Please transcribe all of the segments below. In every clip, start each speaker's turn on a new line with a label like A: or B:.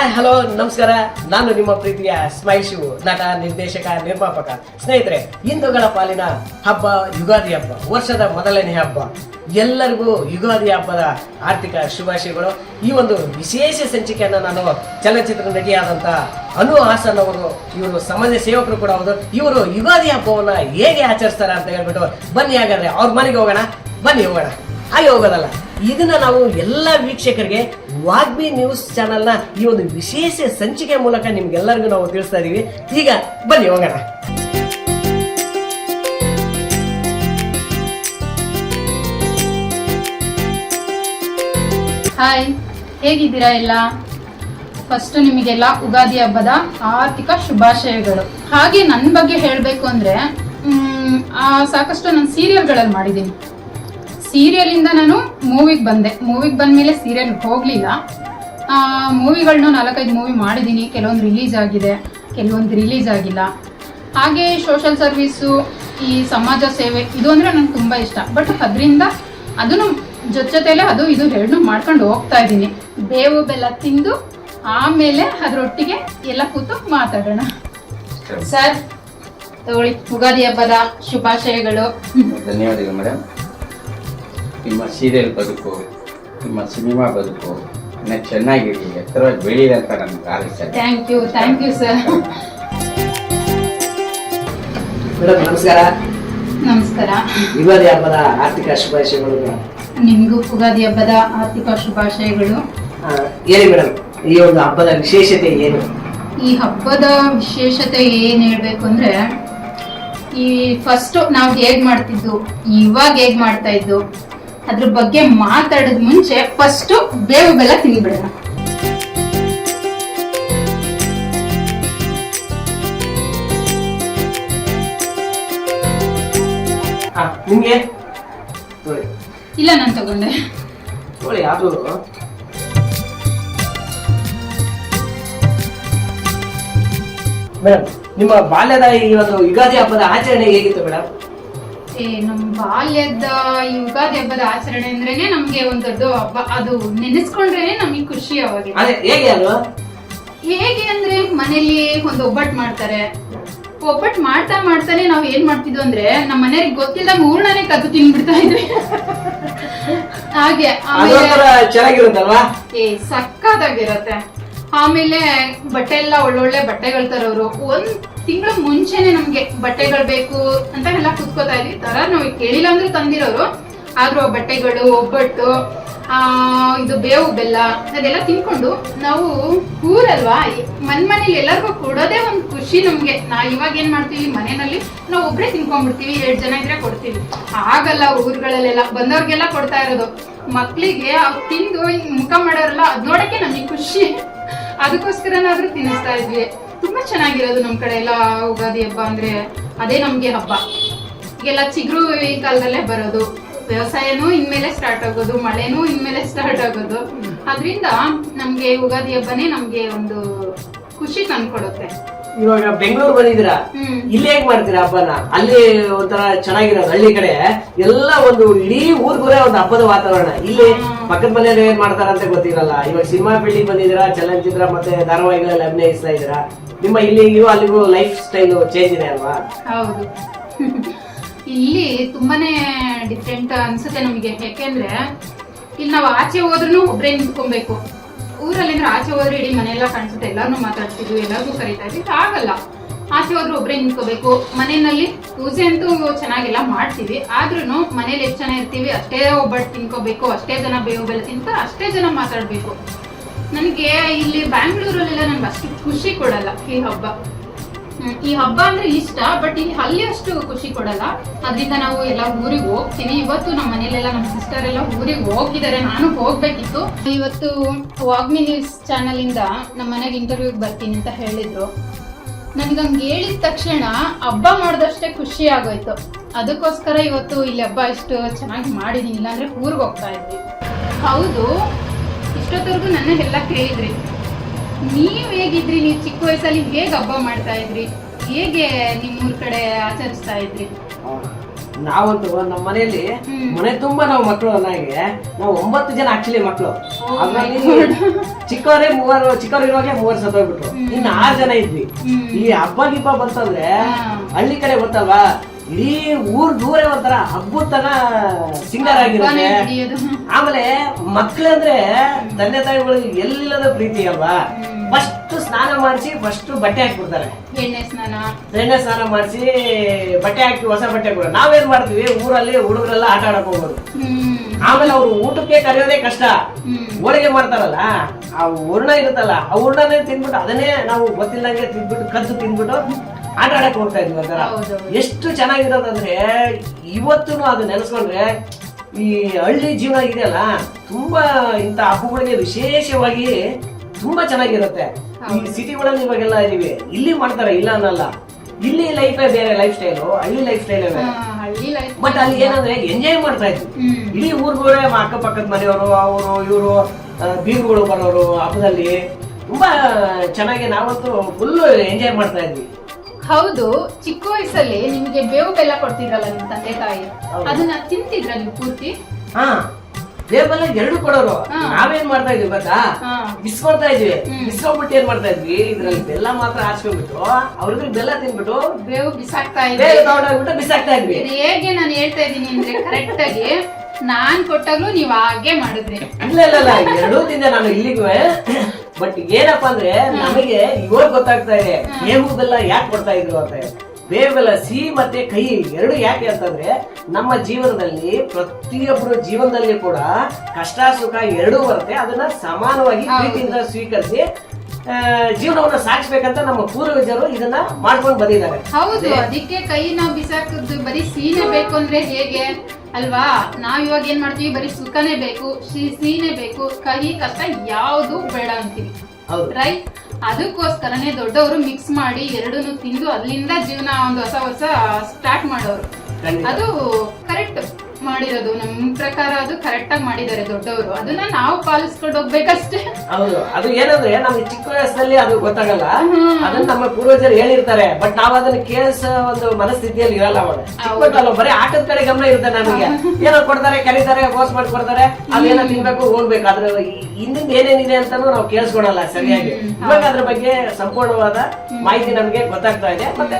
A: Hi hello ನಮಸ್ಕಾರ. ನಾನು ನಿಮ್ಮ ಪ್ರೀತಿಯ ಸ್ಮೈಲ್ ಶಿವು ನಟ, ನಿರ್ದೇಶಕ, ನಿರ್ಮಾಪಕ. ಸ್ನೇಹಿತರೆ ಹಿಂದೂಗಳ ಪಾಲಿನ ಹಬ್ಬ, ಯುಗಾದಿ ಹಬ್ಬ, ವರ್ಷದ ಮೊದಲನೇ ಹಬ್ಬ. ಎಲ್ಲರಿಗೂ ಯುಗಾದಿ ಹಬ್ಬದ ಆರ್ಥಿಕ ಶುಭಾಶಯಗಳು. ಈ ಒಂದು ವಿಶೇಷ ಸಂಚಿಕೆಯನ್ನು ನಾನು ಚಲನಚಿತ್ರ ನಟಿಯಾದಂಥ ಅನು ಹಾಸನ್ ಅವರು, ಇವರು ಸಮಾಜ ಸೇವಕರು ಕೂಡ ಹೌದು. ಇವರು ಯುಗಾದಿ ಹಬ್ಬವನ್ನ ಹೇಗೆ ಆಚರಿಸ್ತಾರೆ ಅಂತ ಹೇಳ್ಬಿಟ್ಟು ಬನ್ನಿ ಹಾಗಾದ್ರೆ ಅವ್ರ ಮನೆಗೆ ಹೋಗೋಣ. ಬನ್ನಿ ಹೋಗೋಣ. ಹಾಗೆ ಹೋಗೋದಲ್ಲ. ಇದನ್ನ ನಾವು ಎಲ್ಲ ವೀಕ್ಷಕರಿಗೆ ವಾಗ್ಮಿ ನ್ಯೂಸ್ ಚಾನೆಲ್ನ ಈ ಒಂದು ವಿಶೇಷ ಸಂಚಿಕೆ ಮೂಲಕ ನಿಮ್ಗೆಲ್ಲರಿಗೂ ನಾವು ತಿಳಿಸ್ತಾ ಇದೀವಿ. ಈಗ ಬನ್ನಿ ಹೋಗೋಣ.
B: ಹಾಯ್ ಹೇಗಿದ್ದೀರಾ ಎಲ್ಲ? ಫಸ್ಟ್ ನಿಮಗೆಲ್ಲ ಉಗಾದಿ ಹಬ್ಬದ ಆರ್ಥಿಕ ಶುಭಾಶಯಗಳು. ಹಾಗೆ ನನ್ನ ಬಗ್ಗೆ ಹೇಳಬೇಕು ಅಂದರೆ ಸಾಕಷ್ಟು ನಾನು ಸೀರಿಯಲ್ಗಳಲ್ಲಿ ಮಾಡಿದ್ದೀನಿ. ಸೀರಿಯಲಿಂದ ನಾನು ಮೂವಿಗೆ ಬಂದೆ. ಮೂವಿಗೆ ಬಂದಮೇಲೆ ಸೀರಿಯಲ್ ಹೋಗಲಿಲ್ಲ. ಮೂವಿಗಳನ್ನ ನಾಲ್ಕೈದು ಮೂವಿ ಮಾಡಿದ್ದೀನಿ ಕೆಲವೊಂದು ರಿಲೀಸ್ ಆಗಿದೆ. ಕೆಲವೊಂದು ರಿಲೀಸ್ ಆಗಿಲ್ಲ. ಹಾಗೆ ಸೋಷಲ್ ಸರ್ವೀಸು ಈ ಸಮಾಜ ಸೇವೆ ಇದು ಅಂದರೆ ನನಗೆ ತುಂಬ ಇಷ್ಟ. ಬಟ್ ಅದರಿಂದ ಅದನ್ನು ಜೊತೆ ಜೊತೆಯಲ್ಲೇ ಅದು ಇದು ಎರಡನ್ನೂ ಮಾಡ್ಕೊಂಡು ಹೋಗ್ತಾ ಇದ್ದೀನಿ. ಬೇವು ಬೆಲ್ಲ ತಿಂದು ಆಮೇಲೆ ಅದರೊಟ್ಟಿಗೆ ಎಲ್ಲ ಕೂತು ಮಾತಾಡೋಣ. ಸರ್. ತಗೊಳ್ಳಿ. ಯುಗಾದಿ ಹಬ್ಬದ ಶುಭಾಶಯಗಳು.
C: ಧನ್ಯವಾದಗಳು ಮೇಡಮ್ ನಿಮ್ಮ ಸೀರಿಯಲ್ ಬದುಕು ನಿಮ್ಮ ಸಿನಿಮಾ ಬದುಕು ಇನ್ನ ಚೆನ್ನಾಗಿರಲಿ ಎತ್ತರ ಬೆಳೀಲಿ ಅಂತ ನಮ್ಗೆ ಆಲೋಚನೆ.
B: Thank you thank you sir
A: madam ನಮಸ್ಕಾರ.
B: ನಮಸ್ಕಾರ.
A: ಯುಗಾದಿ ಹಬ್ಬದ ಆರ್ಥಿಕ ಶುಭಾಶಯಗಳು
B: ನಿಮಗೂ ಯುಗಾದಿ ಹಬ್ಬದ ಆರ್ಥಿಕ ಶುಭಾಶಯಗಳು.
A: ಆ, ಹೇಳಿ ಮೇಡಮ್ ಈ ಒಂದು ಹಬ್ಬದ ವಿಶೇಷತೆ ಏನು?
B: ಈ ಹಬ್ಬದ ವಿಶೇಷತೆ ಏನು ಹೇಳಬೇಕು ಅಂದ್ರೆ ಈ ಫಸ್ಟ್ ನಾವು ಹೇಗೆ ಮಾಡ್ತಿದ್ದು ಇವಾಗ ಹೇಗೆ ಮಾಡ್ತಾ ಇದ್ದು ಅದ್ರ ಬಗ್ಗೆ ಮಾತಾಡೋದ್ ಮುಂಚೆ ಫಸ್ಟ್ ಬೇವು ಬೆಲ್ಲ ತಿನ್ಬಿಡೋಣ
A: ನಿಮ್ಗೆ?
B: ಇಲ್ಲ ನಾನು ತಗೊಂಡೆ.
A: ನೋಡಿ ಯಾವುದು? ಮೇಡಮ್ ನಿಮ್ಮ ಬಾಲ್ಯದ ಈ ಒಂದು ಯುಗಾದಿ ಹಬ್ಬದ ಆಚರಣೆ ಹೇಗಿತ್ತು ಮೇಡಮ್?
B: ಏ ನಮ್ ಬಾಲ್ಯದ ಈ ಯುಗಾದಿ ಹಬ್ಬದ ಆಚರಣೆ ಅಂದ್ರೇನೆ ನಮ್ಗೆ ಒಂದದ್ದು ದೊಡ್ಡ ಹಬ್ಬ. ಅದು ನೆನೆಸ್ಕೊಂಡ್ರೇನೆ ನಮಗೆ ಖುಷಿ ಅವಾಗ.
A: ಅದೇ ಹೇಗೆ
B: ಅಂದ್ರೆ ಮನೇಲಿ ಒಂದು ಒಬ್ಬಟ್ಟು ಮಾಡ್ತಾರೆ. ಒಬ್ಬಟ್ಟು ಮಾಡ್ತಾ ಮಾಡ್ತಾನೆ ನಾವ್ ಏನ್ ಮಾಡ್ತಿದ್ವು ಅಂದ್ರೆ ನಮ್ಮ ಮನೆಯವ್ರಿಗೆ ಗೊತ್ತಿಲ್ಲ ಮೂರ್ಣನೇ ಕದ್ದು ತಿನ್ಬಿಡ್ತಾ ಇದ್ವಿ. ಹಾಗೆ ಆಮೇಲೆ
A: ಚೆನ್ನಾಗಿರುತ್ತಲ್ವಾ?
B: ಏ ಸಕ್ಕದಾಗಿರತ್ತೆ ಆಮೇಲೆ ಬಟ್ಟೆ ಎಲ್ಲ ಒಳ್ಳೊಳ್ಳೆ ಬಟ್ಟೆಗಳು ತರೋರು. ಒಂದ್ ತಿಂಗಳ ಮುಂಚೆನೆ ನಮ್ಗೆ ಬಟ್ಟೆಗಳು ಬೇಕು ಅಂತ ಎಲ್ಲ ಕುತ್ಕೋತಾ ಇದ್ವಿ. ತರ ನಾವು ಕೇಳಿಲ್ಲ ಅಂದ್ರೆ ತಂದಿರೋರು. ಆದ್ರೂ ಬಟ್ಟೆಗಳು, ಒಬ್ಬಟ್ಟು, ಆ, ಇದು ಬೇವು ಬೆಲ್ಲ ಅದೆಲ್ಲ ತಿನ್ಕೊಂಡು ನಾವು ಊರಲ್ವಾ? ಮನ್ ಮನೇಲಿ ಎಲ್ಲರಿಗೂ ಕೊಡೋದೇ ಒಂದ್ ಖುಷಿ ನಮ್ಗೆ. ನಾ ಇವಾಗ ಏನ್ ಮಾಡ್ತೀವಿ? ಮನೆಯಲ್ಲಿ ನಾವು ಒಬ್ರೇ ತಿನ್ಕೊಂಡ್ಬಿಡ್ತೀವಿ. ಎರಡ್ ಜನ ಇದ್ರೆ ಕೊಡ್ತೀವಿ. ಆಗಲ್ಲ ಊರುಗಳಲ್ಲೆಲ್ಲ. ಬಂದವ್ರಿಗೆಲ್ಲ ಕೊಡ್ತಾ ಇರೋದು. ಮಕ್ಳಿಗೆ ಅವ್ರು ತಿಂದು ಮುಖ ಮಾಡೋರಲ್ಲ ಅದ್ ನೋಡಕ್ಕೆ ನಮಗೆ ಖುಷಿ. ಅದಕ್ಕೋಸ್ಕರನಾದ್ರೂ ತಿನ್ನಿಸ್ತಾ ಇದ್ವಿ. ತುಂಬಾ ಚೆನ್ನಾಗಿರೋದು ನಮ್ ಕಡೆ ಎಲ್ಲ ಉಗಾದಿ ಹಬ್ಬ ಅಂದ್ರೆ ಅದೇ ನಮ್ಗೆ ಹಬ್ಬ. ಈಗೆಲ್ಲ ಚಿಗುರು ಈ ಕಾಲದಲ್ಲೇ ಬರೋದು. ವ್ಯವಸಾಯನೂ ಇನ್ಮೇಲೆ ಸ್ಟಾರ್ಟ್ ಆಗೋದು ಮಳೆನೂ ಇನ್ಮೇಲೆ ಸ್ಟಾರ್ಟ್ ಆಗೋದು. ಅದರಿಂದ ನಮ್ಗೆ ಯುಗಾದಿ ಹಬ್ಬನೇ ನಮ್ಗೆ ಒಂದು ಖುಷಿ ತಂದ್ಕೊಡುತ್ತೆ.
A: ಇವಾಗ ಬೆಂಗಳೂರು ಬಂದಿದ್ದೀರಾ? ಇಲ್ಲಿ ಹೇಗ್ ಮಾಡ್ತೀರಾ ಹಬ್ಬನ? ಅಲ್ಲಿ ಒಂಥರ ಚೆನ್ನಾಗಿರೋದು ಹಳ್ಳಿ ಕಡೆ. ಎಲ್ಲ ಒಂದು ಇಡೀ ಊರ್ಗುರೇ ಒಂದು ಹಬ್ಬದ ವಾತಾವರಣ. ಇಲ್ಲಿ ಪಕ್ಕದ ಮನೆಯಲ್ಲಿ ಏನ್ ಮಾಡ್ತಾರಂತ ಗೊತ್ತಿರಲ್ಲ. ಇವಾಗ ಸಿನಿಮಾ ಫೀಲ್ಡಿಗೆ ಬಂದಿದ್ದೀರಾ, ಚಲನಚಿತ್ರ ಮತ್ತೆ ಧಾರಾವಾಹಿಗಳಲ್ಲಿ ಅಭಿನಯಿಸ್ತಾ ಇದ್ದೀರಾ? ನಿಮ್ಮ ಇಲ್ಲಿಗೂ ಅಲ್ಲಿಗೂ ಲೈಫ್ ಸ್ಟೈಲ್ ಚೇಂಜ್ ಇದೆ ಅಲ್ವಾ?
B: ಹೌದು. ಇಲ್ಲಿ ತುಂಬಾನೇ ಡಿಫ್ರೆಂಟ್ ಅನ್ಸುತ್ತೆ ನಮಗೆ. ಯಾಕೆಂದ್ರೆ, ಇಲ್ಲಿ ನಾವು ಆಚೆ ಹೋದ್ರೂ ಒಬ್ಬರೇ ನಿಂತ್ಕೊಬೇಕು. ಊರಲ್ಲಿ ಆಚೆ ಹೋದ್ರೆ ಇಡೀ ಮನೆಯೆಲ್ಲ ಕಾಣಿಸುತ್ತೆ. ಎಲ್ಲಾರು ಮಾತಾಡ್ತಿದ್ವಿ, ಎಲ್ಲರಿಗೂ ಕರಿತಾ ಇದ್ವಿ. ಇದು ಆಗಲ್ಲ. ಆಚೆ ಹೋದ್ರೆ ಒಬ್ರೇ ನಿಂತ್ಕೋಬೇಕು. ಮನೆಯಲ್ಲಿ ಪೂಜೆ ಅಂತೂ ಚೆನ್ನಾಗಿಲ್ಲ, ಮಾಡ್ತೀವಿ. ಆದ್ರೂ ಮನೇಲಿ ಎಷ್ಟು ಜನ ಇರ್ತೀವಿ, ಅಷ್ಟೇ ಒಬ್ಬಟ್ಟು ತಿನ್ಕೋಬೇಕು, ಅಷ್ಟೇ ಜನ ಬೇವು ಬೆಲ್ಲ ತಿಂತ ಅಷ್ಟೇ ಜನ ಮಾತಾಡಬೇಕು. ನನಗೆ ಇಲ್ಲಿ ಬ್ಯಾಂಗ್ಳೂರಲ್ಲೆಲ್ಲ ನನ್ಗೆ ಅಷ್ಟು ಖುಷಿ ಕೊಡಲ್ಲ ಈ ಹಬ್ಬ. ಈ ಹಬ್ಬ ಅಂದ್ರೆ ಇಷ್ಟ, ಬಟ್ ಇಲ್ಲಿ ಅಲ್ಲಿ ಅಷ್ಟು ಖುಷಿ ಕೊಡಲ್ಲ. ಅದರಿಂದ ನಾವು ಎಲ್ಲ ಊರಿಗೆ ಹೋಗ್ತೀವಿ ಇವತ್ತು ನಮ್ಮ ಮನೇಲೆಲ್ಲ ನಮ್ಮ ಸಿಸ್ಟರ್ ಎಲ್ಲ ಊರಿಗೆ ಹೋಗಿದ್ದಾರೆ. ನಾನು ಹೋಗ್ಬೇಕಿತ್ತು. ಇವತ್ತು ವಾಗ್ಮಿ ನ್ಯೂಸ್ ಚಾನಲ್ ಇಂದ ನಮ್ಮ ಮನೆಗೆ ಇಂಟರ್ವ್ಯೂಗೆ ಬರ್ತೀನಿ ಅಂತ ಹೇಳಿದ್ರು. ನನ್ಗೆ ಹಂಗೆ ಹೇಳಿದ ತಕ್ಷಣ ಹಬ್ಬ ಮಾಡಿದಷ್ಟೇ ಖುಷಿ ಆಗೋಯ್ತು. ಅದಕ್ಕೋಸ್ಕರ ಇವತ್ತು ಇಲ್ಲಿ ಹಬ್ಬ ಇಷ್ಟು ಚೆನ್ನಾಗಿ ಮಾಡಿದೀನಿ, ಇಲ್ಲಾಂದ್ರೆ ಊರಿಗೆ ಹೋಗ್ತಾ ಇದ್ವಿ. ಹೌದು, ಇಷ್ಟೊತ್ತವರೆಗೂ ನನ್ನ ಎಲ್ಲ ಕೇಳಿದ್ರಿ. ನೀವು ಹೇಗಿದ್ರಿ, ನೀವು ಚಿಕ್ಕ ವಯಸ್ಸಲ್ಲಿ ಹೇಗೆ ಹಬ್ಬ ಮಾಡ್ತಾ ಇದ್ರಿ? ಹೇಗೆ ನಿಮ್ಮೂರ್ ಕಡೆ ಆಚರಿಸ್ತಾ ಇದ್ರಿ?
A: ನಾವಂತೂ ನಮ್ಮ ಮನೆಯಲ್ಲಿ ಮನೆ ತುಂಬಾ ನಾವು ಮಕ್ಕಳು ಅನ್ನಂಗೆ. ನಾವು ಒಂಬತ್ತು ಜನ ಆಕ್ಚುಲಿ ಮಕ್ಕಳು. ಅದ್ರಲ್ಲಿ ಚಿಕ್ಕವರೇ ಮೂವರು ಚಿಕ್ಕವ್ರು ಇರುವಾಗಲೇ ಮೂವರು ಸತ್ತೋಗ್ಬಿಟ್ರು. ಇನ್ನು ಆರು ಜನ ಇದ್ವಿ. ಈ ಹಬ್ಬ ಗಿಬ್ಬ ಬಂತಂದ್ರೆ. ಹಳ್ಳಿ ಕಡೆ ಗೊತ್ತಲ್ವಾ ಇಡೀ ಊರ್ ದೂರ ಒಂಥರ ಹಬ್ಬದ ತರ ಸಿಂಗರ್ ಆಗಿರುತ್ತೆ. ಆಮೇಲೆ ಮಕ್ಳಂದ್ರೆ ತಂದೆ ತಾಯಿಗಳಿಗೆ ಎಲ್ಲಿಲ್ಲದ ಪ್ರೀತಿ ಅಲ್ವಾ? ಫಸ್ಟ್ ಸ್ನಾನ ಮಾಡಿಸಿ ಫಸ್ಟ್ ಬಟ್ಟೆ ಹಾಕ್ಬಿಡ್ತಾರೆ.
B: ಎಣ್ಣೆ ಸ್ನಾನ.
A: ಎಣ್ಣೆ ಸ್ನಾನ ಮಾಡಿಸಿ ಬಟ್ಟೆ ಹಾಕಿ ಹೊಸ ಬಟ್ಟೆ ಕೊಡ ನಾವೇನ್ ಮಾಡ್ತೀವಿ? ಊರಲ್ಲಿ ಹುಡುಗರೆಲ್ಲ ಆಟ ಆಡಕ್ ಹೋಗೋದು. ಆಮೇಲೆ ಅವ್ರು ಊಟಕ್ಕೆ ಕರೆಯೋದೇ ಕಷ್ಟ. ಹೋಳಿಗೆ ಮಾಡ್ತಾರಲ್ಲ ಆ ಹೂರ್ಣ ಇರುತ್ತಲ್ಲ ಆ ಹೂರ್ಣನೇ ತಿನ್ಬಿಟ್ಟು ಅದನ್ನೇ ನಾವು ಗೊತ್ತಿಲ್ಲಂಗೆ ತಿನ್ಬಿಟ್ಟು ಕದ್ದು ತಿನ್ಬಿಟ್ಟು ಆಟ ಆಡಕ್ ಹೋಗ್ತಾ ಇದ್ವಿ ಒಂಥರ.
B: ಹೌದು.
A: ಎಷ್ಟು ಚೆನ್ನಾಗಿರೋದಂದ್ರೆ ಇವತ್ತು ಅದು ನೆನೆಸ್ಕೊಂಡ್ರೆ ಈ ಹಳ್ಳಿ ಜೀವನ ಇದೆಯಲ್ಲ ತುಂಬಾ ಇಂಥ ಹಬ್ಬಗಳಿಗೆ ವಿಶೇಷವಾಗಿ ತುಂಬಾ ಚೆನ್ನಾಗಿರುತ್ತೆ. ಈ ಸಿಟಿಗಳಲ್ಲಿ ಇವಾಗೆಲ್ಲ ಇದೀವಿ ಇಲ್ಲಿ ಮಾಡ್ತಾರೆ ಇಲ್ಲ ಅನ್ನಲ್ಲ. ಇಲ್ಲಿ ಲೈಫ್ ಬೇರೆ ಲೈಫ್ ಸ್ಟೈಲು ಹಳ್ಳಿ ಲೈಫ್ ಸ್ಟೈಲ್ ಬಟ್ ಅಲ್ಲಿ ಏನಂದ್ರೆ ಎಂಜಾಯ್ ಮಾಡ್ತಾ ಇದ್ವಿ
B: ಇಲ್ಲಿ
A: ಇಡೀ ಊರ್ಗೂರೇ ಅಕ್ಕಪಕ್ಕದ ಮನೆಯವರು ಅವರು ಇವರು ಬೀರುಗಳು ಬರೋರು ಹಬ್ಬದಲ್ಲಿ ತುಂಬಾ ಚೆನ್ನಾಗಿ ನಾವಂತೂ ಫುಲ್ ಎಂಜಾಯ್ ಮಾಡ್ತಾ ಇದ್ವಿ.
B: ಹೌದು ಚಿಕ್ಕ ವಯಸ್ಸಲ್ಲಿ ನಿಮ್ಗೆ ಬೇವು ಬೆಲ್ಲ ಕೊಡ್ತಿದ್ರಲ್ಲ ನಿಮ್ ತಂದೆ ತಾಯಿ. ಅದನ್ನ ತಿಂತಿದ್ರ ನೀವು ಪೂರ್ತಿ?
A: ಹಾ. ಬೇಬಲ್ಲ ಎರಡು ಕೊಡೋರು. ನಾವೇನ್ ಮಾಡ್ತಾ ಇದ್ವಿ ಗೊತ್ತಾ? ಬಿಸ್ಕೊಡ್ತಾ ಇದ್ವಿ. ಬಿಸ್ಕೊಂಡ್ಬಿಟ್ಟು ಏನ್ ಮಾಡ್ತಾ ಇದ್ವಿ? ಇದ್ರಲ್ಲಿ ಬೆಲ್ಲ ಮಾತ್ರ ಹಾಸ್ಕೊಂಡ್ಬಿಟ್ಟು ಅವ್ರಿಗೆ ಬೆಲ್ಲ ತಿನ್ಬಿಟ್ಟು
B: ಬೇವು ಬಿಸಾಕ್ತಾ ಇದ್ವಿ.
A: ತಗೊಂಡೋಗ್ಬಿಟ್ಟು ಬಿಸಾಕ್ತಾ ಇದ್ವಿ.
B: ಇದು ಹೇಗೆ ನಾನು ಹೇಳ್ತಾ ಇದ್ದೀನಿ ಅಂದ್ರೆ ಕರೆಕ್ಟ್ ಆಗಿ ನಾನ್ ಕೊಟ್ಟಾಗ್ಲೂ ನೀವ್ ಹಾಗೆ ಮಾಡಿದ್ರಿ.
A: ಇಲ್ಲ ಇಲ್ಲ ಇಲ್ಲ. ಎರಡೂ ತಿಂದೆ ನಾನು ಇಲ್ಲಿಗೂ. ಬಟ್ ಏನಪ್ಪಾ ಅಂದ್ರೆ ನಮಗೆ ಇವಾಗ ಗೊತ್ತಾಗ್ತಾ ಇದೆ ಬೇವು ಬೆಲ್ಲ ಯಾಕೆ ಕೊಡ್ತಾ ಇದ್ರು ಅಂತ. ಬೇವು ಬೆಲ್ಲ ಸಿಹಿ ಮತ್ತೆ ಕಹಿ ಎರಡು ಯಾಕೆ ಅಂತಂದ್ರೆ ನಮ್ಮ ಜೀವನದಲ್ಲಿ ಪ್ರತಿಯೊಬ್ಬರ ಜೀವನದಲ್ಲಿ ಕೂಡ ಕಷ್ಟ ಸುಖ ಎರಡೂ ಬರುತ್ತೆ. ಅದನ್ನ ಸಮಾನವಾಗಿ. ಪ್ರೀತಿಯಿಂದ ಸ್ವೀಕರಿಸಿ ಜೀವನವನ್ನ ಸಾಗಿಸ್ಬೇಕಂತ ನಮ್ಮ ಪೂರ್ವಜರು ಇದನ್ನ ಮಾಡ್ಕೊಂಡು ಬಂದಿದ್ದಾರೆ.
B: ಹೌದು ಅದಕ್ಕೆ ಕೈ ನಾವು ಬಿಸಾಕದ್ದು ಬರೀ ಸೀನೆ ಬೇಕು ಅಂದ್ರೆ ಹೇಗೆ? ಅಲ್ವಾ? ನಾವ್ ಇವಾಗ ಏನ್ ಮಾಡ್ತೀವಿ? ಬರೀ ಸುಖನೇ ಬೇಕು ಸೀನೆ ಬೇಕು ಕಹಿ ಕಷ್ಟ ಯಾವ್ದು ಬೇಡ ಅಂತೀವಿ. ರೈಟ್ ಅದಕ್ಕೋಸ್ಕರನೇ ದೊಡ್ಡವರು ಮಿಕ್ಸ್ ಮಾಡಿ ಎರಡನ್ನು ತಿಂದು ಅಲ್ಲಿಂದ ಜೀವನ ಒಂದು ಹೊಸ ಹೊಸ ಸ್ಟಾರ್ಟ್ ಮಾಡೋರು. ಅದು ಕರೆಕ್ಟ್ ಮಾಡಿರೋದು ನಮ್ ಪ್ರಕಾರ ಅದು ಕರೆಕ್ಟ್ ಆಗಿ ಮಾಡಿದ್ದಾರೆ ದೊಡ್ಡವರು. ಅದನ್ನ ನಾವು ಪಾಲಿಸ್ಕೊಂಡು ಹೋಗ್ಬೇಕಷ್ಟೇ.
A: ಹೌದು. ಅದು ಏನಂದ್ರೆ ನಮ್ಗೆ ಚಿಕ್ಕ ವಯಸ್ಸಲ್ಲಿ ಅದು ಗೊತ್ತಾಗಲ್ಲ. ಅದನ್ನ ನಮ್ಮ ಪೂರ್ವಜರು ಹೇಳಿರ್ತಾರೆ. ಬಟ್ ನಾವ್ ಅದನ್ನ ಕೇಳಿಸ ಒಂದು ಮನಸ್ಥಿತಿಯಲ್ಲಿ ಇರಲ್ಲ ಅವಳು ಗೊತ್ತಲ್ಲ ಬರೀ ಆಟದ ಕಡೆ ಗಮನ ಇರುತ್ತೆ ನಮಗೆ. ಏನೋ ಕೊಡ್ತಾರೆ ಕರೀತಾರೆ ಫೋರ್ಸ್ ಮಾಡಿ ಕೊಡ್ತಾರೆ ಅದೇನೋ ತಿನ್ಬೇಕು ಹೋಗ್ಬೇಕು. ಅದ್ರ ಹಿಂದಿಂದ ಏನೇನಿದೆ ಅಂತಾನು ನಾವು ಕೇಳಿಸ್ಕೊಳಲ್ಲ ಸರಿಯಾಗಿ. ಇವಾಗ ಅದ್ರ ಬಗ್ಗೆ ಸಂಪೂರ್ಣವಾದ ಮಾಹಿತಿ ನಮಗೆ ಗೊತ್ತಾಗ್ತಾ ಇದೆ. ಮತ್ತೆ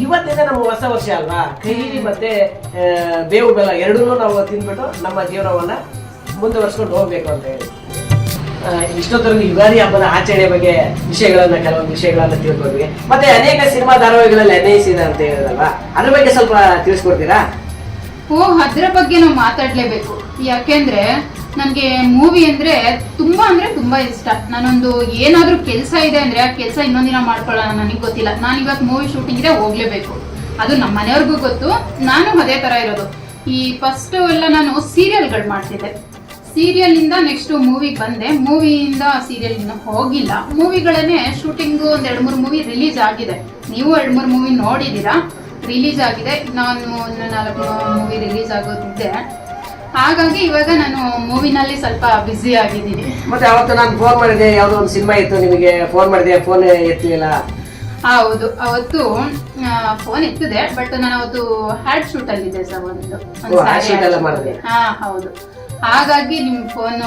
A: ಇವತ್ತಿಂದ ನಮ್ಮ ಹೊಸ ವರ್ಷ ಅಲ್ವಾ? ಕಹಿ ಮತ್ತೆ ಬೇವು ಬೆಲ್ಲ ಎರಡೂ ನಾವು ತಿನ್ಬಿಟ್ಟು ನಮ್ಮ ಜೀವನವನ್ನ ಮುಂದುವರ್ಸ್ಕೊಂಡು ಹೋಗ್ಬೇಕು ಅಂತ ಹೇಳಿ. ಇಷ್ಟೊತ್ತರೆಗೂ ಯುಗಾದಿ ಹಬ್ಬದ ಆಚರಣೆ ಬಗ್ಗೆ ವಿಷಯಗಳನ್ನ, ಕೆಲವೊಂದು ವಿಷಯಗಳನ್ನ ತಿಳ್ಕೊಂಡ್ವಿ ಮತ್ತೆ ಅನೇಕ ಸಿನಿಮಾ ಧಾರಾವಾಹಿಗಳಲ್ಲಿ ಅಭಿನಯಿಸಿದ ಅಂತ ಹೇಳಿದಲ್ವಾ ಅದ್ರ ಬಗ್ಗೆ ಸ್ವಲ್ಪ ತಿಳಿಸ್ಕೊಡ್ತೀರಾ?
B: ಓ, ಅದ್ರ ಬಗ್ಗೆ ನಾವು ಮಾತಾಡ್ಲೇಬೇಕು. ಯಾಕೆಂದ್ರೆ, ನನಗೆ ಮೂವಿ ಅಂದ್ರೆ ತುಂಬಾ ಅಂದ್ರೆ ತುಂಬಾ ಇಷ್ಟ. ನಾನೊಂದು ಏನಾದ್ರೂ ಕೆಲಸ ಇದೆ ಅಂದ್ರೆ ಆ ಕೆಲಸ ಇನ್ನೊಂದಿನ ಮಾಡ್ಕೊಳ್ಳೋಣ, ನನಗೆ ಗೊತ್ತಿಲ್ಲ. ನಾನು ಇವತ್ತು ಮೂವಿ ಶೂಟಿಂಗ್ ಇದೆ, ಹೋಗ್ಲೇಬೇಕು. ಅದು ನಮ್ಮ ಮನೆಯವ್ರಿಗೂ ಗೊತ್ತು, ನಾನು ಅದೇ ತರ ಇರೋದು. ಈ ಫಸ್ಟ್ ಎಲ್ಲ ನಾನು ಸೀರಿಯಲ್ಗಳು ಮಾಡ್ತಿದ್ದೆ. ಸೀರಿಯಲ್ ಇಂದ ನೆಕ್ಸ್ಟ್ ಮೂವಿಗೆ ಬಂದೆ. ಮೂವಿಯಿಂದ ಸೀರಿಯಲ್ ಇನ್ನು ಹೋಗಿಲ್ಲ. ಮೂವಿಗಳನ್ನೇ ಶೂಟಿಂಗ್ ಒಂದ್ ಎರಡು ಮೂರು ಮೂವಿ ರಿಲೀಸ್ ಆಗಿದೆ. ನೀವು ಎರಡು ಮೂರು ಮೂವಿ ನೋಡಿದೀರಾ ರಿಲೀಸ್ ಆಗಿದೆ. ನಾನು ನಾಲ್ಕು ಮೂವಿ ರಿಲೀಸ್ ಆಗೋದಿದೆ. ಹಾಗಾಗಿ ಇವಾಗ ನಾನು ಮೂವಿನಲ್ಲಿ ಸ್ವಲ್ಪ ಬ್ಯುಸಿ ಆಗಿದ್ದೀನಿ.
A: ಮತ್ತೆ ಅವತ್ತು ನಾನು ಫೋನ್ ಮಾಡಿದೆ ಯಾವುದೋ ಒಂದು ಸಿನಿಮಾ ಇತ್ತು ನಿಮಗೆ ಫೋನ್ ಮಾಡಿದೆ ಫೋನ್ ಎತ್ತಲಿಲ್ಲ
B: ಹೌದು ಅವತ್ತು ಫೋನ್ ಇತ್ತಿದೆ ಬಟ್ ನಾನು ಅವತ್ತು ಹ್ಯಾಡ್ ಶೂಟ್ ಅಲ್ಲಿದ್ದೆ ಸರ್ ಒಂದು. ಹಾ ಹೌದು. ಹಾಗಾಗಿ ನಿಮ್ ಫೋನ್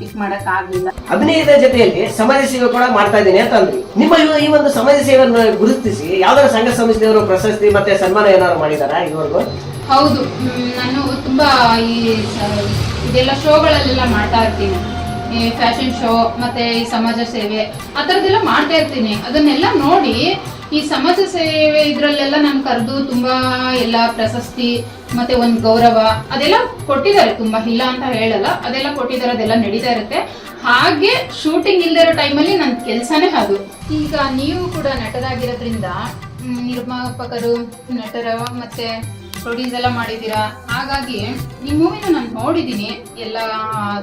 B: ಪಿಕ್ ಮಾಡಕ್ ಆಗ್ಲಿಲ್ಲ.
A: ಅಭಿನಯದ ಜೊತೆಯಲ್ಲಿ ಸಮಾಜ ಸೇವೆ ಕೂಡ ಮಾಡ್ತಾ ಇದ್ದೀನಿ ಅಂತ ಅಂದ್ರಿ. ನಿಮ್ಮ ಈ ಒಂದು ಸಮಾಜ ಸೇವೆಯನ್ನು ಗುರುತಿಸಿ ಯಾವ್ದಾರ ಸಂಘ ಸಂಸ್ಥೆಯವರು ಪ್ರಶಸ್ತಿ ಮತ್ತೆ ಸನ್ಮಾನ ಏನಾದ್ರು ಮಾಡಿದಾರ ಇದುವರೆಗೂ?
B: ಹೌದು ನಾನು ತುಂಬ ಈ ಇದೆಲ್ಲ ಶೋಗಳಲ್ಲೆಲ್ಲ ಮಾಡ್ತಾ ಇರ್ತೀನಿ. ಈ ಫ್ಯಾಷನ್ ಶೋ, ಮತ್ತೆ ಈ ಸಮಾಜ ಸೇವೆ, ಆ ಥರದ್ದೆಲ್ಲ ಮಾಡ್ತಾ ಇರ್ತೀನಿ. ಅದನ್ನೆಲ್ಲ ನೋಡಿ, ಈ ಸಮಾಜ ಸೇವೆ ಇದರಲ್ಲೆಲ್ಲ ನಾನು ಕರೆದು ತುಂಬ ಎಲ್ಲ ಪ್ರಶಸ್ತಿ, ಮತ್ತೆ ಒಂದು ಗೌರವ, ಅದೆಲ್ಲ ಕೊಟ್ಟಿದ್ದಾರೆ. ತುಂಬ ಇಲ್ಲ ಅಂತ ಹೇಳಲ್ಲ, ಅದೆಲ್ಲ ಕೊಟ್ಟಿದ್ದಾರೆ, ಅದೆಲ್ಲ ನಡೀತಾ ಇರುತ್ತೆ. ಹಾಗೆ ಶೂಟಿಂಗ್ ಇಲ್ಲದೆ ಇರೋ ಟೈಮಲ್ಲಿ ನನ್ನ ಕೆಲಸನೇ ಅದು. ಈಗ ನೀವು ಕೂಡ ನಟರಾಗಿರೋದ್ರಿಂದ ನಿರ್ಮಾಪಕರು, ನಟರ, ಮತ್ತೆ ಪ್ರೊಡ್ಯೂಸ್ ಎಲ್ಲ ಮಾಡಿದ್ದೀರಾ? ಹಾಗಾಗಿ ನಿಮ್ಮ ಮೂವಿನ ನಾನು ನೋಡಿದ್ದೀನಿ. ಎಲ್ಲ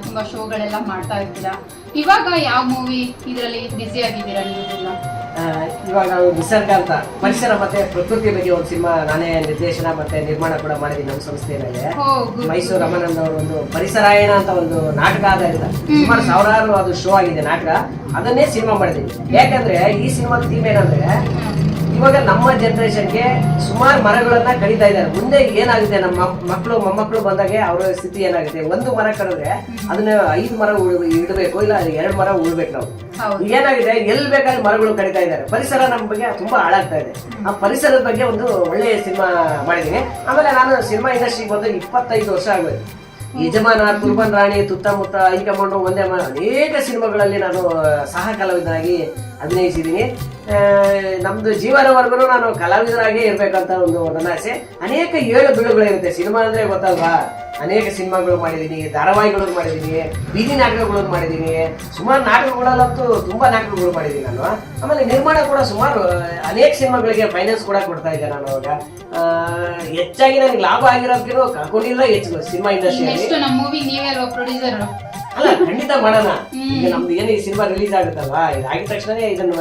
B: ತುಂಬಾ ಶೋಗಳೆಲ್ಲ ಮಾಡ್ತಾ ಇರ್ತೀರಾ? ಇವಾಗ ಯಾವ ಮೂವಿ ಇದರಲ್ಲಿ ಬ್ಯುಸಿ ಆಗಿದ್ದೀರಾ ನೀವೆಲ್ಲ
A: ಇವಾಗ ನಾವು ನಿಸರ್ಗ ಅಂತ. ಪರಿಸರ ಮತ್ತೆ ಪ್ರಕೃತಿ ಬಗ್ಗೆ ಒಂದು ಸಿನಿಮಾ ನಾನೇ ನಿರ್ದೇಶನ ಮತ್ತೆ ನಿರ್ಮಾಣ ಕೂಡ ಮಾಡಿದ್ದೀನಿ ನಮ್ಮ ಸಂಸ್ಥೆಯಲ್ಲಿ. ಮೈಸೂರು ರಮಾನಂದ ಅವರು ಒಂದು ಪರಿಸರಾಯಣ ಅಂತ ಒಂದು ನಾಟಕ ಆಧಾರಿತ ಸುಮಾರು ಸಾವಿರಾರು ಅದು ಶೋ ಆಗಿದೆ ನಾಟಕ. ಅದನ್ನೇ ಸಿನಿಮಾ ಮಾಡಿದ್ದೀನಿ. ಯಾಕಂದ್ರೆ ಈ ಸಿನಿಮಾದ ಥೀಮ್ ಏನಂದ್ರೆ ಇವಾಗ ನಮ್ಮ ಜನರೇಷನ್ಗೆ ಸುಮಾರು ಮರಗಳನ್ನ ಕಡಿತಾ ಇದ್ದಾರೆ. ಮುಂದೆ ಏನಾಗುತ್ತೆ ನಮ್ಮ ಮಕ್ಕಳು ಮೊಮ್ಮಕ್ಕಳು ಬಂದಾಗೆ ಅವರ ಸ್ಥಿತಿ ಏನಾಗುತ್ತೆ? ಒಂದು ಮರ ಕಡಿದ್ರೆ ಅದನ್ನ ಐದು ಮರ ಇಡಬೇಕು ಇಲ್ಲ ಎರಡು ಮರ ಉಳ್ಬೇಕು ನಾವು. ಏನಾಗಿದೆ? ಎಲ್ಲಿ ಬೇಕಾದ್ರೆ ಮರಗಳು ಕಡಿತಾ ಇದ್ದಾರೆ. ಪರಿಸರ ನಮ್ಮ ಬಗ್ಗೆ ತುಂಬಾ ಹಾಳಾಗ್ತಾ ಇದೆ. ಆ ಪರಿಸರದ ಬಗ್ಗೆ ಒಂದು ಒಳ್ಳೆಯ ಸಿನಿಮಾ ಮಾಡಿದ್ದೀನಿ. ಆಮೇಲೆ ನಾನು ಸಿನಿಮಾ ಇಂಡಸ್ಟ್ರಿಗೆ ಬಂದು ಇಪ್ಪತ್ತೈದು ವರ್ಷ ಆಗೋಯ್ತು. ಯಜಮಾನ ಕುರ್ಬನ್ ರಾಣಿ, ತುತ್ತಮುತ್ತ ಹೈಕಮಾಂಡು ಒಂದೇ ಅನೇಕ ಸಿನಿಮಾಗಳಲ್ಲಿ ನಾನು ಸಹ ಕಲಾವಿದನಾಗಿ ಅಭಿನಯಿಸಿದ್ದೀನಿ. ನಮ್ದು ಜೀವನವರೆಗೂ ನಾನು ಕಲಾವಿದರಾಗಿ ಇರ್ಬೇಕಂತ ಒಂದು ನನ್ನ ಆಸೆ. ಅನೇಕ ಏಳು ಬೀಳುಗಳಿರುತ್ತೆ. ಸಿನಿಮಾ ಅಂದ್ರೆ ಗೊತ್ತಲ್ವಾ? ಅನೇಕ ಸಿನಿಮಾಗಳು ಮಾಡಿದ್ದೀನಿ ಧಾರಾವಾಹಿಗಳು ಮಾಡಿದ್ದೀನಿ ಬೀದಿ ನಾಟಕಗಳನ್ನು ಮಾಡಿದ್ದೀನಿ. ಸುಮಾರು ನಾಟಕಗಳಲ್ಲಂತೂ ತುಂಬಾ ನಾಟಕಗಳು ಮಾಡಿದ್ದೀನಿ ನಾನು. ಆಮೇಲೆ ನಿರ್ಮಾಣ ಕೂಡ ಸುಮಾರು ಅನೇಕ ಸಿನಿಮಾಗಳಿಗೆ ಫೈನಾನ್ಸ್ ಕೂಡ ಕೊಡ್ತಾ ಇದ್ದೆ ನಾನು ಅವಾಗ. ಹೆಚ್ಚಾಗಿ ನನಗೆ ಲಾಭ ಆಗಿರೋದಕ್ಕೂ ಕರ್ಕೊಂಡಿಲ್ಲ ಹೆಚ್ಚು ಸಿನಿಮಾ ಇಂಡಸ್ಟ್ರಿಯಲ್ಲಿ. ಅಲ್ಲ ಖಂಡಿತ ಮಾಡೋಣ. ಈಗ ನಮ್ದು ಏನು ಈ ಸಿನಿಮಾ ರಿಲೀಸ್ ಆಗುತ್ತಲ್ಲ ಇದಾಗಿದ ತಕ್ಷಣನೇ ಇದನ್ನ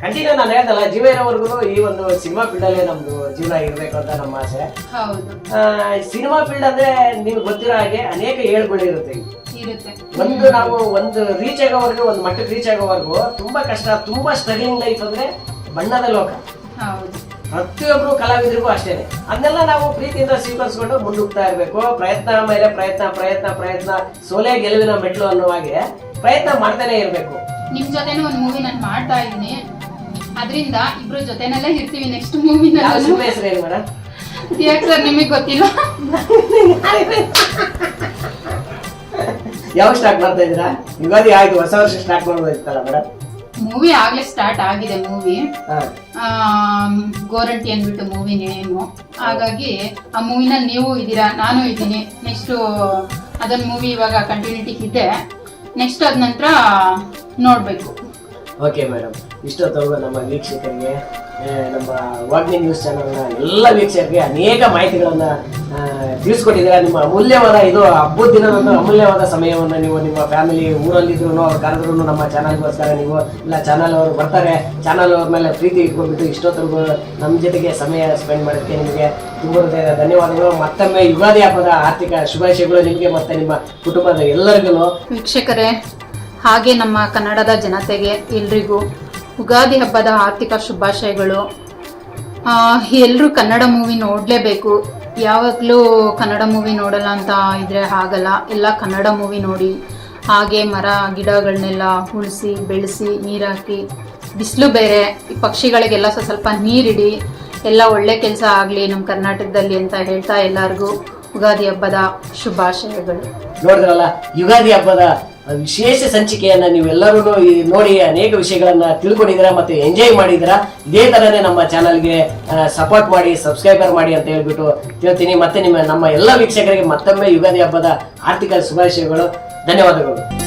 A: ಕಂಟಿನ್ಯೂ ನಾನು ಹೇಳ್ದಲ್ಲ ಜೀವ ಇರೋವರೆಗೂ ಈ ಒಂದು ಸಿನಿಮಾ ಫೀಲ್ಡ್ ಅಲ್ಲೇ ನಮ್ದು ಜೀವನ ಇರಬೇಕು ಅಂತ ನಮ್ಮ ಆಸೆ. ಸಿನಿಮಾ ಫೀಲ್ಡ್ ಅಂದ್ರೆ ನಿಮ್ಗೆ ಗೊತ್ತಿರೋ ಹಾಗೆ ಅನೇಕ ಏಳುಗಳು ಇರುತ್ತೆ
B: ಇರುತ್ತೆ.
A: ಒಂದು ನಾವು ಒಂದು ರೀಚ್ ಆಗೋವರೆಗೂ ಒಂದು ಮಟ್ಟಕ್ಕೆ ರೀಚ್ ಆಗೋವರೆಗೂ ತುಂಬಾ ಕಷ್ಟ ತುಂಬಾ ಸ್ಟ್ರಗಲಿಂಗ್ ಲೈಫ್ ಅಂದ್ರೆ ಬಣ್ಣದ ಲೋಕ.
B: ಹೌದು
A: ಪ್ರತಿಯೊಬ್ರು ಕಲಾವಿದರಿಗೂ ಅಷ್ಟೇನೆ. ಅದನ್ನೆಲ್ಲ ನಾವು ಪ್ರೀತಿಯಿಂದ ಸ್ವೀಕರಿಸ್ಕೊಂಡು ಮುನ್ನುಗ್ತಾ ಇರಬೇಕು. ಪ್ರಯತ್ನ ಮೇಲೆ ಪ್ರಯತ್ನ ಪ್ರಯತ್ನ ಪ್ರಯತ್ನ ಸೋಲೆ ಗೆಲುವಿನ ಮೆಟ್ಲು ಅನ್ನೋ ಹಾಗೆ ಪ್ರಯತ್ನ ಮಾಡ್ತಾನೆ ಇರಬೇಕು.
B: ನಿಮ್ ಜೊತೆನೂ ಒಂದು ಮೂವಿ ನಾನು ಮಾಡ್ತಾ ಇದ್ದೀನಿ. ಅದರಿಂದ ಇಬ್ರು ಜೊತೆನಲ್ಲೇ ಇರ್ತೀವಿ ನೆಕ್ಸ್ಟ್
A: ಮೂವಿ ಹೆಸರು ಏನು ಮೇಡಮ್
B: ಯಾಕೆ ಸರ್ ನಿಮಗೆ ಗೊತ್ತಿಲ್ಲ
A: ಯಾವಾಗ ಸ್ಟಾರ್ಟ್ ಮಾಡ್ತಾ ಇದ್ದೀರಾ? ಯುಗಾದಿ ಆಯ್ತು ಹೊಸ ವರ್ಷ ಸ್ಟಾರ್ಟ್ ಮಾಡ್ಬೋದಿತ್ತಲ್ಲ ಮೇಡಮ್
B: ಮೂವಿ ಆಗ್ಲೇ ಸ್ಟಾರ್ಟ್ ಆಗಿದೆ ಮೂವಿ ಗೋರಂಟಿ ಅಂದ್ಬಿಟ್ಟು ಮೂವಿ ನೇಮು ಹಾಗಾಗಿ ಆ ಮೂವಿನಲ್ಲಿ ನೀವು ಇದ್ದೀರಾ ನಾನು ಇದ್ದೀನಿ. ನೆಕ್ಸ್ಟ್ ಅದೊಂದು ಮೂವಿ ಇವಾಗ ಕಂಟಿನ್ಯೂಟಿ ಇದೆ ನೆಕ್ಸ್ಟ್ ಅದ ನಂತರ ನೋಡ್ಬೇಕು.
A: ಓಕೆ ಮೇಡಮ್ ಇಷ್ಟೊತ್ತವರೆಗೂ ನಮ್ಮ ವೀಕ್ಷಕರಿಗೆ ನಮ್ಮ ವಾಗ್ನಿ ನ್ಯೂಸ್ ಚಾನಲ್ನ ಎಲ್ಲ ವೀಕ್ಷಕರಿಗೆ ಅನೇಕ ಮಾಹಿತಿಗಳನ್ನು ತಿಳಿಸ್ಕೊಟ್ಟಿದ್ದೀರಾ. ನಿಮ್ಮ ಅಮೂಲ್ಯವಾದ ಇದು ಹಬ್ಬದ ದಿನದಂದು ಅಮೂಲ್ಯವಾದ ಸಮಯವನ್ನು ನೀವು ನಿಮ್ಮ ಫ್ಯಾಮಿಲಿ ಊರಲ್ಲಿದ್ರು ಅವ್ರು ಕರೆದ್ರು ನಮ್ಮ ಚಾನಲ್ಗೋಸ್ಕರ ನೀವು ಇಲ್ಲ ಚಾನಲ್ ಅವರು ಬರ್ತಾರೆ. ಚಾನಲ್ ಅವ್ರ ಮೇಲೆ ಪ್ರೀತಿ ಇಟ್ಕೊಂಡ್ಬಿಟ್ಟು ಇಷ್ಟೊತ್ತರೆಗೂ ನಮ್ಮ ಜೊತೆಗೆ ಸಮಯ ಸ್ಪೆಂಡ್ ಮಾಡೋಕ್ಕೆ ನಿಮಗೆ ತುಂಬ ಧನ್ಯವಾದಗಳು. ಮತ್ತೊಮ್ಮೆ ಯುಗಾದಿ ಹಬ್ಬದ ಆರ್ಥಿಕ ಶುಭಾಶಯಗಳು ನಿಮಗೆ ಮತ್ತೆ ನಿಮ್ಮ ಕುಟುಂಬದ ಎಲ್ಲರಿಗೂ.
B: ವೀಕ್ಷಕರೇ, ಹಾಗೆ ನಮ್ಮ ಕನ್ನಡದ ಜನತೆಗೆ ಎಲ್ರಿಗೂ ಉಗಾದಿ ಹಬ್ಬದ ಆರ್ಥಿಕ ಶುಭಾಶಯಗಳು. ಎಲ್ಲರೂ ಕನ್ನಡ ಮೂವಿ ನೋಡಲೇಬೇಕು. ಯಾವಾಗಲೂ ಕನ್ನಡ ಮೂವಿ ನೋಡಲ್ಲ ಅಂತ ಇದ್ರೆ ಆಗಲ್ಲ ಎಲ್ಲ ಕನ್ನಡ ಮೂವಿ ನೋಡಿ. ಹಾಗೆ ಮರ ಗಿಡಗಳನ್ನೆಲ್ಲ ಉಳಿಸಿ ಬೆಳೆಸಿ, ನೀರಾಕಿ, ಬಿಸಿಲು ಬೇರೆ, ಈ ಪಕ್ಷಿಗಳಿಗೆಲ್ಲ ಸ್ವಲ್ಪ ಸ್ವಲ್ಪ ನೀರಿಡಿ. ಎಲ್ಲ ಒಳ್ಳೆ ಕೆಲಸ ಆಗಲಿ ನಮ್ಮ ಕರ್ನಾಟಕದಲ್ಲಿ ಅಂತ ಹೇಳ್ತಾ ಎಲ್ಲರಿಗೂ ಯುಗಾದಿ ಹಬ್ಬದ ಶುಭಾಶಯಗಳು.
A: ನೋಡಿದ್ರಲ್ಲ, ಯುಗಾದಿ ಹಬ್ಬದ ವಿಶೇಷ ಸಂಚಿಕೆಯನ್ನ ನೀವೆಲ್ಲರೂ ನೋಡಿ ಅನೇಕ ವಿಷಯಗಳನ್ನು ತಿಳ್ಕೊಂಡಿದ್ದೀರಾ ಮತ್ತೆ ಎಂಜಾಯ್ ಮಾಡಿದ್ದೀರಾ? ಇದೇ ತರನೇ ನಮ್ಮ ಚಾನಲ್ಗೆ ಸಪೋರ್ಟ್ ಮಾಡಿ ಸಬ್ಸ್ಕ್ರೈಬರ್ ಮಾಡಿ ಅಂತ ಹೇಳ್ಬಿಟ್ಟು ಕೇಳ್ತೀನಿ. ಮತ್ತೆ ನಿಮ್ಮ, ನಮ್ಮ ಎಲ್ಲ ವೀಕ್ಷಕರಿಗೆ ಮತ್ತೊಮ್ಮೆ ಯುಗಾದಿ ಹಬ್ಬದ ಆರ್ಥಿಕ ಶುಭಾಶಯಗಳು. ಧನ್ಯವಾದಗಳು.